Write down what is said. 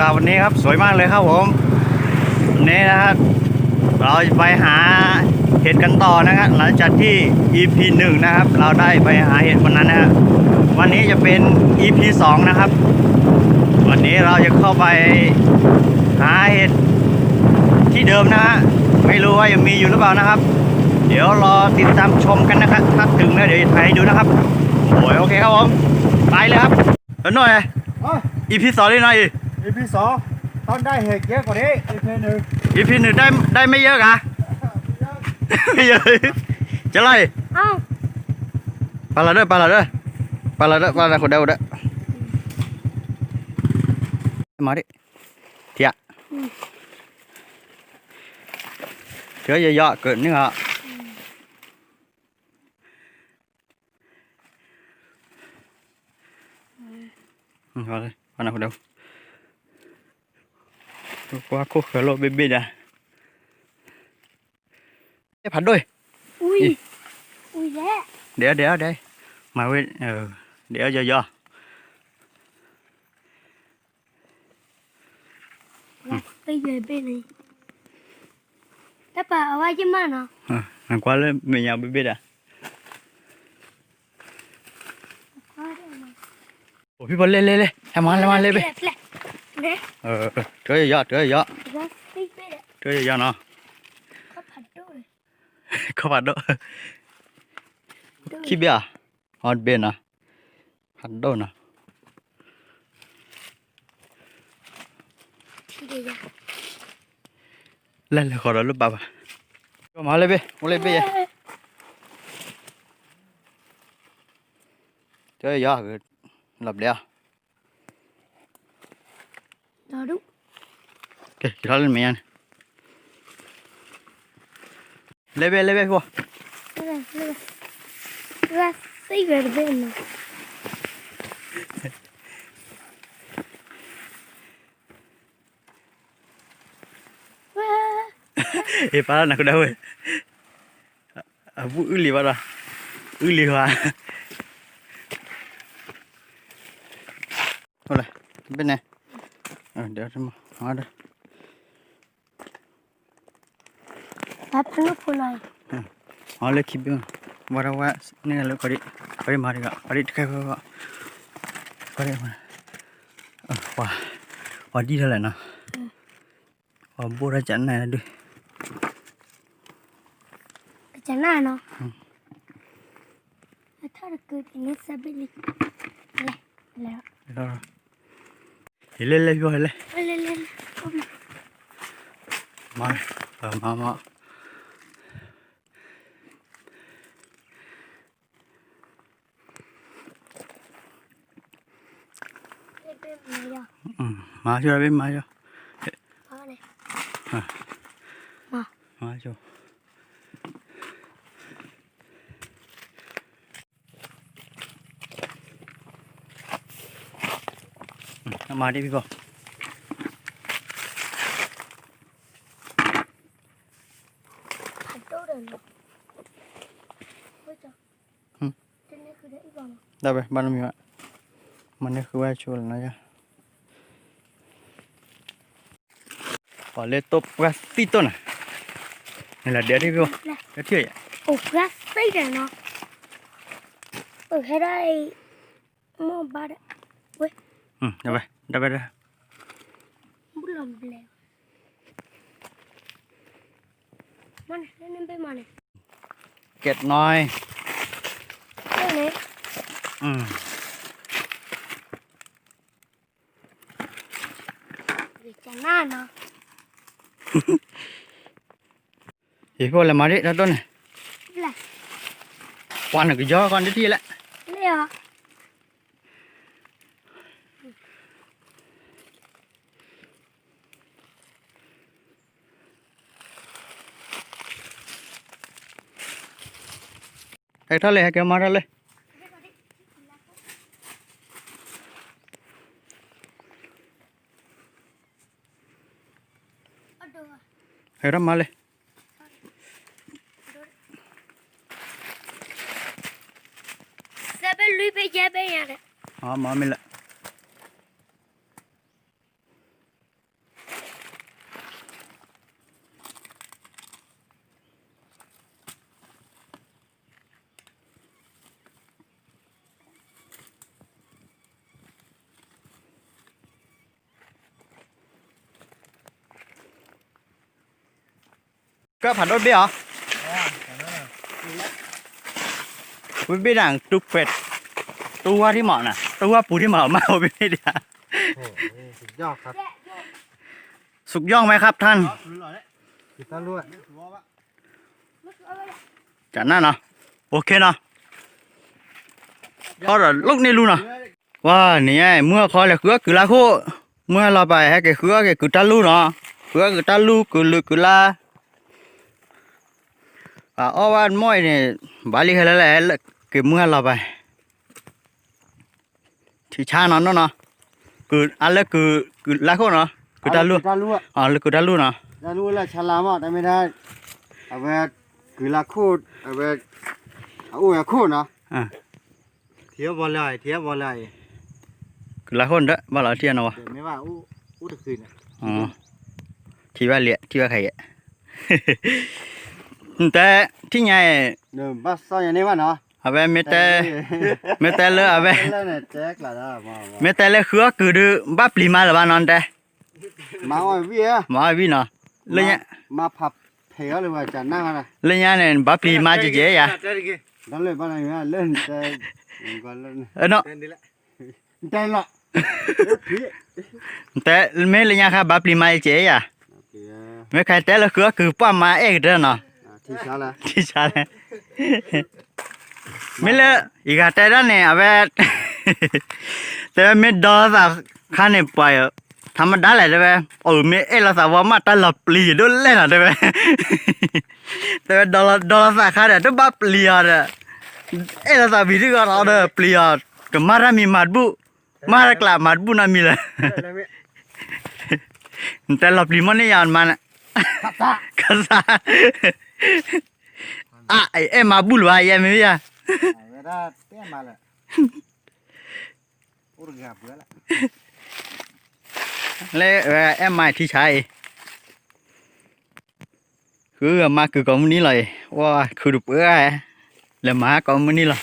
กาศวันนี้ครับสวยมากเลยครับผมวันนี้นะครับเราจะไปหาเห็ดกันต่อนะครับหลังจากที่ EP 1นะครับ เราได้ไปหาเห็ดวันนั้นนะครับวันนี้จะเป็น EP 2นะครับวันนี้เราจะเข้าไปหาเห็ดที่เดิมนะฮะไม่รู้ว่ายังมีอยู่หรือเปล่านะครับ เดี๋ยวรอติดตามชมกันนะครับถ้าถึงแล้วเดี๋ยวไปดูนะครับโอ้ยโอเคครับผมไปเลยครับแล้วหน่อยอีพีสองเลยหน่อย EP สองตอนได้เหตุเยอะกว่านี้พีหนึ่ง EP หนึ่งได้ได้ไม่เยอะอะไม่เยอะจะไล่เปลาะเด้อปลาละเด้อปลาละเด้อปลาละคนเดียวเด้อมาดิเถียเถียเยอะเกินนี่ฮะมาเลยปลาละคนเดียว qua cô khởi lộ bên bên à Ê, phản đôi ui ui dễ đéo đéo đây mà quên ừ đéo do do bây giờ bên này đáp bà ở ai chứ à? ờ, mà nó à qua lên mình nhà bên bên à ủa phi lên lên lên em ăn em ăn lên bên 네. 어, 저야, 저야. 저야, 나. có hạt đỗ khi bia hạt à? bên à hạt đỗ nè dạ. lên là khỏi đó lúc bà bà cho lên bê mà lên bê vậy gió lập đeo đó đúng. Kìa, đó lên mẹ nè. Lê bê, lê bê vô. Lê bê, lê bê. Ra, xây về à, bên này. Eh, parah lên kudawa. Abu uli parah. Uli ha. bên ven. อ่ะเดี๋ยวจะมาหาเด้อรับลูกคุณหน่อย ಹಾಲೆ ಕಿಬ್ಬಿ ಬರವ ನೀನೆಲ್ಲ ಕಡಿ ಕಡಿ ಮಾಡಿಗ ಕಡಿ ಇಟ್ಕೊಳ್ಬೇಕು ಕಡಿ ವಾ ಒಡಿರಲ್ಲಣ್ಣ ಒಬ್ಬೂರ ಚೆನ್ನ ಅದು ಚೆನ್ನಾಗಣ್ಣ ಹ್ಞೂ ಸಬಿಲಿ ಇಲ್ಲ ಇಲ್ಲ thì lên lên rồi lên lên lên mời ờ mò mò mà chưa bên mà chưa mà chưa มาดิพี่บอกได้ไปบ้านมีวะมันนี่คือว่าชวนนะจ๊ะขอเลตบกราฟิตนะนี่แหละเดี๋ยวที่พี่บอกเดี๋ยวเที่ยวอ่ะโอ้กราฟิตเนาะเออแค่ได้มองบ้านเว้ย Ừ, được rồi. Đâu đây ừ. ra. Bút lồng lèo. Mana, ini sampai mana? Ket noi. Ini. Hmm. Bicara Thì vô là mà đấy đó tôi này Là Quan là cái gió con đấy thì lại Đấy बैठा ले है क्या मारा ले हेरा माले हाँ माँ मिला ก็ผ่านรถบี้เหรอวิบีด่างตุกเป็ดตัวที่เหมาะนะตัวปูที่เหมาะมากวิบเดียสุดยอดครับ สุกย่องไหมครับ ท่านตาลวดจัดหน้าเนาะ โอเคเนาะเขาเดลูกนี่รู้เนาะว่าเนี่ยเมื่อคอยเลยคือกือลาคู่เมื่อเราไปให้แกคือแกคือตาลูเนาะคือกือตาลูกือลือคือลาอาวันม้อยเนี่ยบาลีเคยเล้วแหละคือเมื่อเราไปที่ชาเนนะนาะคือันแล้กคือคือละคนนาะคดาลูดาลูอ๋อกือดาลูนะดาลูแล้วฉลามอ่ะแต่ไม่ได้เอาไปคือละคูดเอาไปเอาอู้คูดเนะเทียบบอลไรเทียบบอลไรกูลักะคนเด้อบ่าเราเทียนเอาวะไม่ว่าอู้อู้ตะคืนอ่ะอ๋อที่ว่าเลี้ยที่ว่าใครอ่ะ tê thì nhảy đừng bắt sao nhà nếu nó à về mẹ tê mẹ tê lơ à về mẹ tê lơ khứa cứ đưa bắt lì mà là ba non tê mà ngoài vi á mà ngoài vi nó lên nhá mà phập thế rồi mà chẳng năng à này lên nhá này bắt lì mà chỉ dễ à đó lên bao này lên tê ờ nó tê lọ tê mẹ lên nhá khá bắt lì mà chỉ à mẹ khai tê lơ khứa cứ qua mà ấy rồi nó ที่ชาแล้ที่ช้าแล้วไม่เลยอีกอะไรนะเนี่ยแต่ไม่ดอสักข้าเนี่ยไปทำมาได้แหละใช่ไหมเออไม่เอ๊เราสาวมาตลอดปลีด้วยเล่นอะใช่ไหมแต่ดอลดอลสักข้าเนี่ยต้องบ้าปลีอ่ะ เอเราสาววิธีการเราเด้ปลีอะก็มาเรามีมาดบุ มาเรากลับมาดบุนั่นมีเลยแต่หลับลีมันนี่ยานมันกระซ่ากระซ่าอ่ะเอ็มาบุลวายังไม่ยาเวลาเต้มาละอุรกาบัวละเลยเอ็มมาที่ชายคือมาคือกอมนนี้เลยว่าคือดุเบื่อแล้วมากอมนนี้เลย